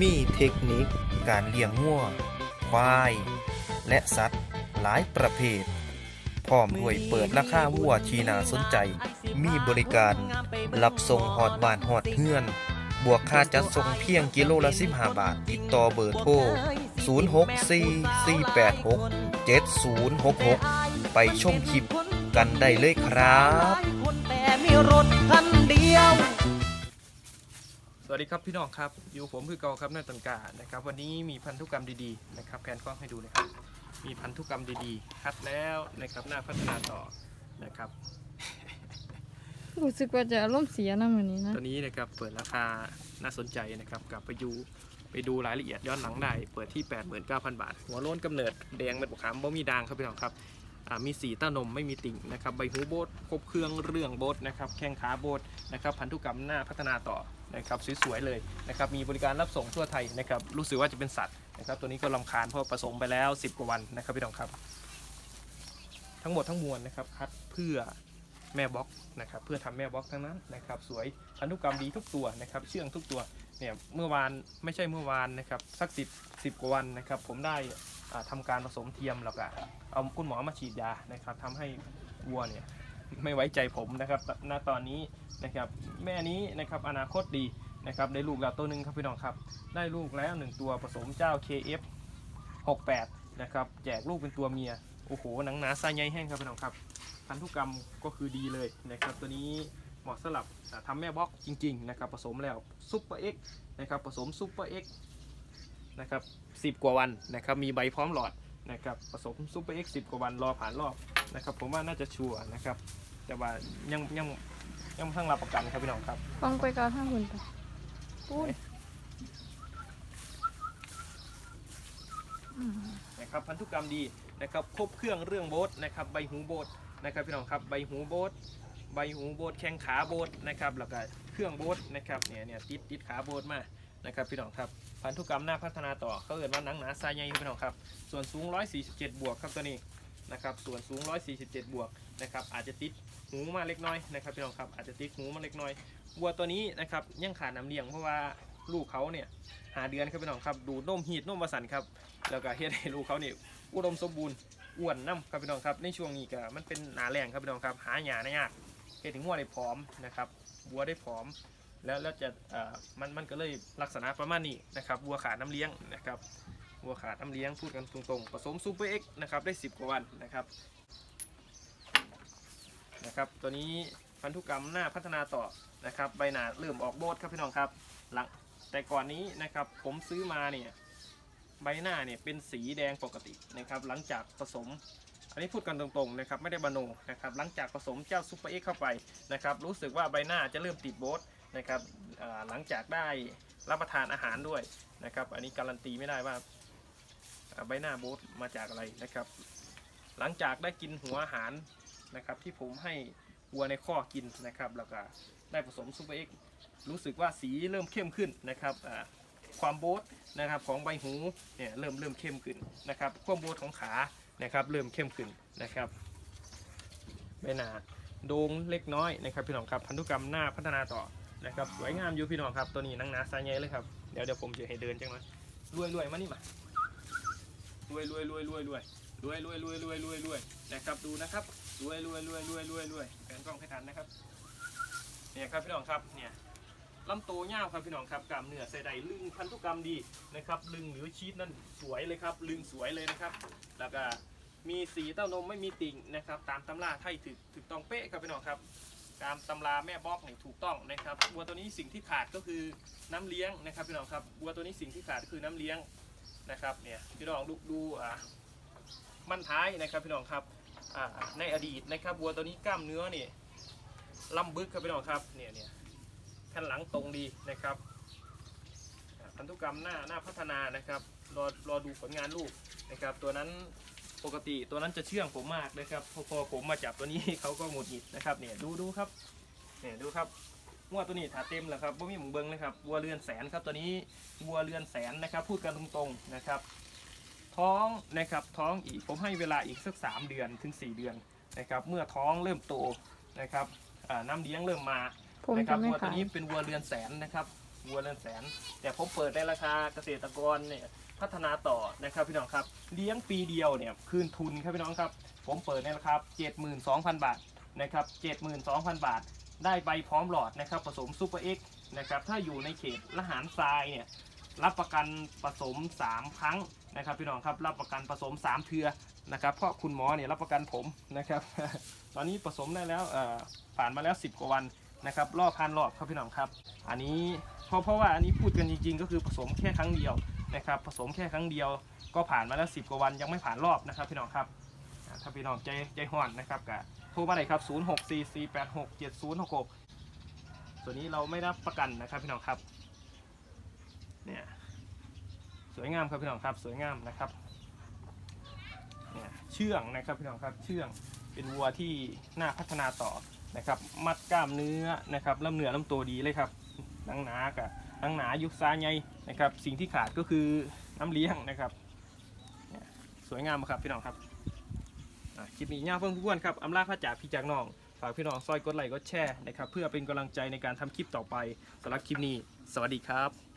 มีเทคนิคการเลี้ยงงัวควาย และสัตว์หลายประเภท พร้อมด้วยเปิดราคาวัวที่น่าสนใจ มีบริการรับส่งหอดบ้านหอดเฮือน บวกค่าจัดส่งเพียงกิโลละ15บาท ติดต่อเบอร์โทร 0644867066 ไปชมคลิปกันได้เลยครับ แต่มีรถคันเดียว สวัสดีครับพี่น้องครับ อยู่ผมคือเกาครับนายตันกานะครับ วันนี้มีพันธุกรรมดีๆนะครับแผนกล้องให้ดูนะครับ มีพันธุกรรมดีๆ คัดแล้วนะครับหน้าพัฒนาต่อนะครับ รู้สึกว่าจะอารมณ์เสียนะมือนี้นะ ตัวนี้นะครับเปิดราคาน่าสนใจนะครับกลับไปดูไปดูรายละเอียดย้อนหลังได้ เปิดที่ 89,000 บาท หัวโล้นกำเนิดแดงเป็นบุกขามบ่มีด่างครับพี่น้องครับอ่ามีสีเต้านมไม่มีติ่งนะครับใบหูโบดครบเครื่องเรื่องโบดนะครับแข้งขาโบดนะครับพันธุกรรมหน้าพัฒนาต่อ นะครับสวยๆเลยนะครับมีบริการรับส่งทั่วไทยนะครับรู้สึกว่าจะเป็นสัตว์นะครับตัวนี้ก็ลำคาญเพราะผสมไปแล้ว 10 กว่าวันนะครับพี่น้องครับ ทั้งหมดทั้งมวลนะครับคัดเพื่อแม่บล็อกนะครับเพื่อทำแม่บล็อกทั้งนั้นนะครับสวยพันธุกรรมดีทุกตัวนะครับเชื่องทุกตัวเนี่ยเมื่อวานไม่ใช่เมื่อวานนะครับสักสิบสิบกว่าวันนะครับผมได้ทำาการผสมเทียมแล้วก็เอาคุณหมอมาฉีดยานะครับทำให้วัวเนี่ย ไม่ไว้ใจผมนะครับณตอนนี้นะครับแม่นี้นะครับอนาคตดีนะครับได้ลูกแล้วตัวหนึ่งครับพี่น้องครับ ได้ลูกแล้วหนึ่งตัวผสมเจ้า KF 68นะครับแจกลูกเป็นตัวเมียโอ้โหหนังหนาไซใหญ่แห้งครับพี่น้องครับพันธุกรรมก็คือดีเลยนะครับตัวนี้เหมาะสำหรับอ่าทำแม่บล็อกจริงๆนะครับผสมแล้วซุปเปอร์เอ็กนะครับผสมซุปเปอร์เอ็กนะครับสิบกว่าวันนะครับมีใบพร้อมหลอด นะครับผสมซุปเปอร์เอ็กสิบกว่าวันรอผ่านรอบนะครับ ผมว่าน่าจะชัวร์นะครับ แต่ว่ายังยังยังไม่ทั้งรับประกันครับพี่น้องครับฟังไปกาท่าหุ่นไปพูดนะครับพันธุกรรมดีนะครับครบเครื่องเรื่องโบสนะครับใบหูโบสนะครับพี่น้องครับใบหูโบสใบหูโบสแข้งขาโบสนะครับแล้วก็เครื่องโบสนะครับเนี่ยเนี่ยติดติดขาโบสมา นะครับพี่น้องครับพันธุกรรมหน้าพัฒนาต่อเขาเอ่นว่าหนังหนาทรายใหญ่พี่น้องครับส่วนสูง 147 บวกครับตัวนี้นะครับส่วนสูง 147 บวกนะครับอาจจะติดหูมาเล็กน้อยนะครับพี่น้องครับอาจจะติดหูมาเล็กน้อยวัวตัวนี้นะครับยังขาดน้ำเลี้ยงเพราะว่าลูกเขาเนี่ยหาเดือนครับพี่น้องครับดูดนมฮีดนมวสันครับแล้วก็เฮ็ดให้ลูกเขาเนี่ยอุดมสมบูรณ์อ้วนน้ำครับพี่น้องครับในช่วงนี้ก็มันเป็นหนาแรงครับพี่น้องครับหาหยาได้ยากเฮ็ดถึงวัวได้ผอมนะครับวัวได้ผอม แล้วแล้วจะมันมันก็เลยลักษณะประมาณนี้นะครับวัวขาดน้ำเลี้ยงนะครับวัวขาดน้ำเลี้ยงพูดกันตรงๆผสมซูเปอร์เอ็กนะครับได้ 10 กว่าวันนะครับนะครับตัวนี้พันธุกรรมหน้าพัฒนาต่อนะครับใบหนาเริ่มออกโบสครับพี่น้องครับหลังแต่ก่อนนี้นะครับผมซื้อมาเนี่ยใบหน้าเนี่ยเป็นสีแดงปกตินะครับหลังจากผสม อันนี้พูดกันตรงๆนะครับไม่ได้บาโนนะครับหลังจากผสมเจ้าซูเปอร์เอ็กเข้าไปนะครับรู้สึกว่าใบหน้าจะเริ่มติดโบส นะครับหลังจากได้รับประทานอาหารด้วยนะครับ อันนี้การันตีไม่ได้ว่าใบหน้าโบสมาจากอะไรนะครับ หลังจากได้กินหัวอาหารนะครับ ที่ผมให้วัวในข้อกินนะครับ แล้วก็ได้ผสมซูเปอร์เอ็กรู้สึกว่าสีเริ่มเข้มขึ้นนะครับความโบสนะครับของใบหูเนี่ยเริ่มเริ่มเข้มขึ้นนะครับความโบดของขานะครับ เริ่มเข้มขึ้นนะครับใบหน้าโด่งเล็กน้อยนะครับพี่น้องครับพันธุกรรมหน้าพัฒนาต่อ นะครับสวยงามอยู่พี่น้องครับตัวนี้นังหนาสายใหญ่เลยครับเดี๋ยวเดี๋ยวผมจะให้เดินจังเลยรวยรวยมานี่มารวยรวยรวยรวยรวยรวยรวยรวยรวยรวยรวยนะครับดูนะครับรวยรวยรวยรวยรวยรวยแผนกล้องให้ทันนะครับเนี่ยครับพี่น้องครับเนี่ยลำตัวยาครับพี่น้องครับกล้ามเนื้อใส่ใดลึงพันธุกรรมดีนะครับลึงหรือชีสนั่นสวยเลยครับลึงสวยเลยนะครับ แล้วก็มีสีเต้านมไม่มีติ่งนะครับ ตามตำราไทยถูกถูกต้องเป๊ะครับพี่น้องครับ ตามตำราแม่บล็อกนี่ถูกต้องนะครับวัวตัวนี้สิ่งที่ขาดก็คือน้ำเลี้ยงนะครับพี่น้องครับวัวตัวนี้สิ่งที่ขาดก็คือน้ำเลี้ยงนะครับเนี่ยพี่น้องดูดูอ่ามันท้ายนะครับพี่น้องครับอ่าในอดีตนะครับวัวตัวนี้กล้ามเนื้อนี่ลำบึกครับพี่น้องครับเนี่ยเนี่ยแผ่นหลังตรงดีนะครับพันธุกรรมหน้าหน้าพัฒนานะครับรอรอดูผลงานลูกนะครับตัวนั้น ปกติตัวนั้นจะเชื่องผมมากนะครับพอพอผมมาจับตัวนี้เขาก็หงุดหงิดนะครับเนี่ยดูดูครับเนี่ยดูครับวัวตัวนี้ถาเต็มแล้วครับบ่มีหมูเบิงเลยครับวัวเรือนแสนครับตัวนี้วัวเรือนแสนนะครับ พูดกันตรงๆนะครับ ท้องนะครับท้องอีกผมให้เวลาอีกสักสามเดือนถึงสี่เดือนนะครับ เมื่อท้องเริ่มโตนะครับอ่าน้ำเลี้ยงเริ่มมาผมนะครัจะบไม่วัวตัวขายนี้เป็นวัวเรือนแสนนะครับวัวเรือนแสน แต่ผมเปิดในราคาเกษตรกรเนี่ย พัฒนาต่อนะครับพี่น้องครับ เลี้ยงปีเดียวเนี่ยคืนทุนครับพี่น้องครับ ผมเปิดในราคา72,000 บาทนะครับ72,000 บาท ได้ใบพร้อมหลอดนะครับผสมซูเปอร์เอ็กซ์นะครับถ้าอยู่ในเขตละหารทรายเนี่ยรับประกันผสม 3 ครั้งนะครับพี่น้องครับรับประกันผสม 3 เทือนะครับเพราะคุณหมอเนี่ยรับประกันผมนะครับ ตอนนี้ผสมได้แล้วผ่านมาแล้ว 10 กว่าวันนะครับรอบพันรอบครับพี่น้องครับ อันนี้เพราะเพราะว่าอันนี้พูดกันจริง ๆ ก็คือผสมแค่ครั้งเดียว นะครับผสมแค่ครั้งเดียวก็ผ่านมาแล้ว10กว่าวันยังไม่ผ่านรอบนะครับพี่น้องครับถ้าพี่น้องใจใจห่อนนะครับก็โทรมาเลยครับ 0 6 4 4 8 6 7 0 6 6ตัวนนี้เราไม่รับประกันนะครับพี่น้องครับเนี่ยสวยงามครับพี่น้องครับสวยงามนะครับเนี่ยเชื่องนะครับพี่น้องครับเชื่องเป็นวัวที่น่าพัฒนาต่อนะครับ มัดกล้ามเนื้อนะครับลำเนื้อลำตัวดีเลยครับหนังหนากับ หนังหนายุกซาใหญ่นะครับ สิ่งที่ขาดก็คือน้ำเลี้ยงนะครับ สวยงามครับพี่น้องครับคลิปนี้ย่าเพิ่งพ้วนครับอำลาพระจ่าพี่จากน้อง ฝากพี่น้องซอยกดไลค์กดแชร์นะครับ เพื่อเป็นกำลังใจในการทำคลิปต่อไปสำหรับคลิปนี้ สวัสดีครับ